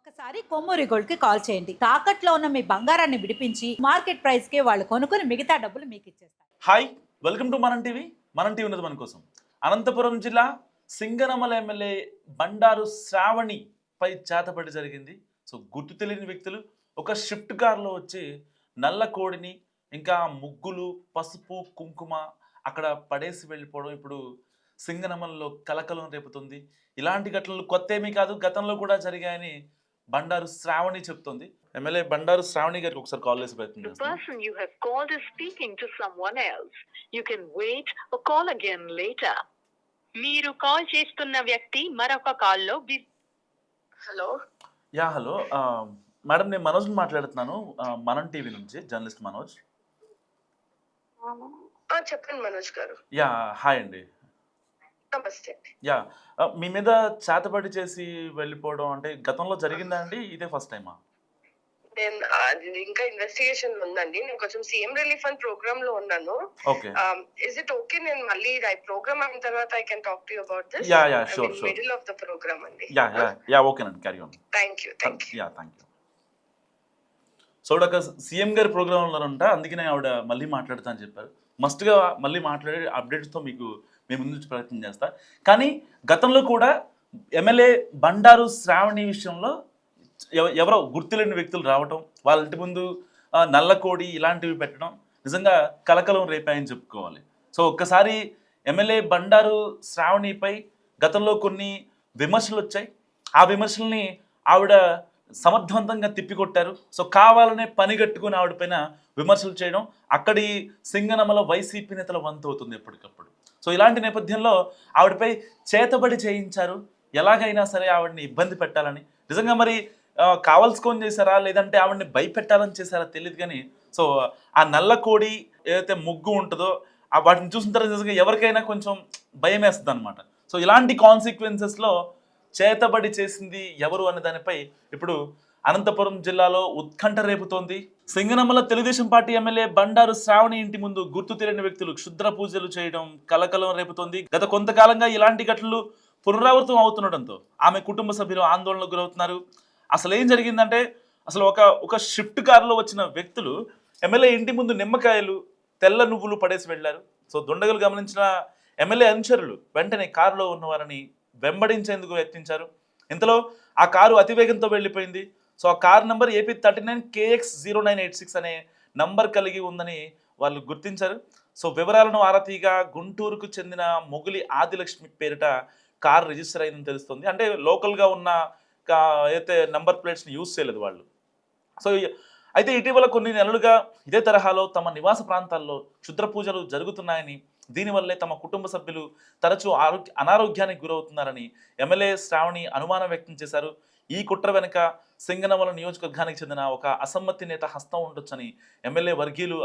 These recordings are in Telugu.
ఒకసారి కొమ్మూరి గోల్డ్కి కాల్ చేయండి. తాకట్లో ఉన్న మీ బంగారాన్ని విడిపించి మార్కెట్ ప్రైస్కి వాళ్ళు కొనుక్కుని మిగతా డబ్బులు మీకు ఇచ్చేస్తారు. Hi welcome to Manam TV. Manam TV ఉన్నది మన కోసం. అనంతపురం జిల్లా సింగనమల ఎమ్మెల్యే బండారు శ్రావణి పై చేతపడి జరిగింది. సో గుర్తు తెలియని వ్యక్తులు ఒక షిఫ్ట్ కార్లో వచ్చి నల్ల కోడిని ఇంకా ముగ్గులు పసుపు కుంకుమ అక్కడ పడేసి వెళ్ళిపోవడం ఇప్పుడు సింగనమలలో కలకలం రేపుతుంది. ఇలాంటి ఘటనలు కొత్త ఏమీ కాదు గతంలో కూడా జరిగాయని బండారు శ్రావణి చెప్తుంది. ఎమ్మెల్యే బండారు శ్రావణి గారికి ఒకసారి కాల్ చేసి ప్రయత్నం person you have called is speaking to someone else. You can wait or call again later. మీరు కాల్ చేస్తున్న వ్యక్తి మరొక కాల్లో హలో. Yeah hello. మేడం నేను మనోజ్ మాట్లాడుతున్నాను. మనం టీవీ నుంచి జర్నలిస్ట్ మనోజ్. ఆ, చెప్పండి మనోజ్ గారు. యా హాయ్ అండి. నమస్తే యా. మీ మీద చేతబడి చేసి వెళ్ళిపోవడం అంటే గతంలో జరిగిందా అండి? ఇదే ఫస్ట్ టైమా? ఇంకా ఇన్వెస్టిగేషన్ ఉందండి. నేను కొంచెం సీఎం రిలీఫ్ అండ్ ప్రోగ్రామ్లో ఉన్నాను. ఇస్ ఇట్ ఓకే నేను మళ్ళీ ఐ ప్రోగ్రామ్ అయిన తర్వాత I can talk to you about this Yeah, yeah, sure, sure. Middle of the program అండి. యా యా యా ఓకేనండి carry on thank you thank you yeah thank you so ఒక సీఎం గారి ప్రోగ్రామ్ ఉన్నారంట. అందుకనే ఆవిడ మళ్ళీ మాట్లాడుతా అని చెప్పారు. మస్ట్గా మళ్ళీ మాట్లాడే అప్డేట్స్తో మీకు మేము ముందు నుంచి ప్రయత్నం చేస్తా. కానీ గతంలో కూడా ఎమ్మెల్యే బండారు శ్రావణి విషయంలో ఎవరో గుర్తులేని వ్యక్తులు రావటం వాళ్ళ ఇంటి ముందు నల్లకోడి ఇలాంటివి పెట్టడం నిజంగా కలకలం రేపాయని చెప్పుకోవాలి. సో ఒక్కసారి ఎమ్మెల్యే బండారు శ్రావణిపై గతంలో కొన్ని విమర్శలు వచ్చాయి. ఆ విమర్శల్ని ఆవిడ సమర్థవంతంగా తిప్పికొట్టారు. సో కావాలనే పని కట్టుకుని ఆవిడ పైన విమర్శలు చేయడం అక్కడి సింగనమల వైసీపీ నేతల వంతు అవుతుంది ఎప్పటికప్పుడు. సో ఇలాంటి నేపథ్యంలో ఆవిడపై చేతబడి చేయించారు. ఎలాగైనా సరే ఆవిడని ఇబ్బంది పెట్టాలని. నిజంగా మరి ఆ, కావాల్సుకొని చేశారా? లేదంటే ఆవిడని భయపెట్టాలని చేశారా తెలియదు కానీ సో ఆ నల్ల కోడి ఏదైతే ముగ్గు ఉంటుందో ఆ వాటిని చూసిన తర్వాత నిజంగా ఎవరికైనా కొంచెం భయం వేస్తుంది అనమాట సో ఇలాంటి కాన్సిక్వెన్సెస్లో చేతబడి చేసింది ఎవరు అనే దానిపై ఇప్పుడు అనంతపురం జిల్లాలో ఉత్కంఠ రేపుతోంది. సింగనమల తెలుగుదేశం పార్టీ ఎమ్మెల్యే బండారు శ్రావణి ఇంటి ముందు గుర్తు తెలియని వ్యక్తులు క్షుద్ర పూజలు చేయడం కలకలం రేపుతోంది. గత కొంతకాలంగా ఇలాంటి ఘటనలు పునరావృతం అవుతుండటంతో ఆమె కుటుంబ సభ్యులు ఆందోళనకు గురవుతున్నారు. అసలు ఏం జరిగిందంటే అసలు ఒక ఒక షిఫ్ట్ కారులో వచ్చిన వ్యక్తులు ఎమ్మెల్యే ఇంటి ముందు నిమ్మకాయలు తెల్ల నువ్వులు పడేసి వెళ్ళారు సో దుండగలు గమనించిన ఎమ్మెల్యే అనుచరులు వెంటనే కారులో ఉన్నవారని వెంబడించేందుకు యత్నించారు. ఇంతలో ఆ కారు అతివేగంతో వెళ్ళిపోయింది. సో ఆ car number AP thirty nine KX zero nine eight six అనే నంబర్ కలిగి ఉందని వాళ్ళు గుర్తించారు. సో వివరాలను ఆరతీగా గుంటూరుకు చెందిన మొగులి ఆదిలక్ష్మి పేరిట కార్ రిజిస్టర్ అయిందని తెలుస్తుంది. అంటే లోకల్గా ఉన్న అయితే నంబర్ ప్లేట్స్ని యూజ్ చేయలేదు వాళ్ళు. సో అయితే ఇటీవల కొన్ని నెలలుగా ఇదే తరహాలో తమ నివాస ప్రాంతాల్లో క్షుద్ర పూజలు జరుగుతున్నాయని దీనివల్లే తమ కుటుంబ సభ్యులు తరచూ ఆరోగ్య అనారోగ్యానికి గురవుతున్నారని ఎమ్మెల్యే శ్రావణి అనుమానం వ్యక్తం చేశారు. ఈ కుట్ర వెనుక సింగనమల నియోజకవర్గానికి చెందిన ఒక అసమ్మతి నేత హస్తం ఉండొచ్చని ఎమ్మెల్యే వర్గీయులు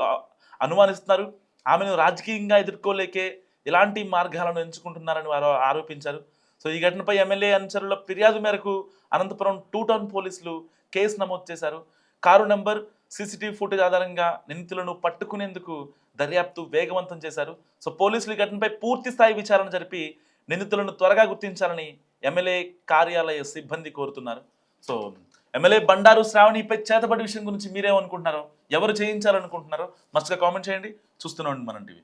అనుమానిస్తున్నారు. ఆమెను రాజకీయంగా ఎదుర్కోలేకే ఇలాంటి మార్గాలను ఎంచుకుంటున్నారని వారు ఆరోపించారు. సో ఈ ఘటనపై ఎమ్మెల్యే అనుచరుల ఫిర్యాదు మేరకు Anantapuram two town police case నమోదు చేశారు. కారు నెంబర్ సీసీటీవీ ఫుటేజ్ ఆధారంగా నిందితులను పట్టుకునేందుకు దర్యాప్తు వేగవంతం చేశారు. సో పోలీసులు ఈ ఘటనపై పూర్తి స్థాయి విచారణ జరిపి నిందితులను త్వరగా గుర్తించాలని ఎమ్మెల్యే కార్యాలయ సిబ్బంది కోరుతున్నారు. సో ఎమ్మెల్యే బండారు శ్రావణిపై చేతబడి విషయం గురించి మీరేమనుకుంటున్నారో ఎవరు చేయించాలనుకుంటున్నారో మస్తుగా కామెంట్ చేయండి. చూస్తున్నాం మనం టీవీ.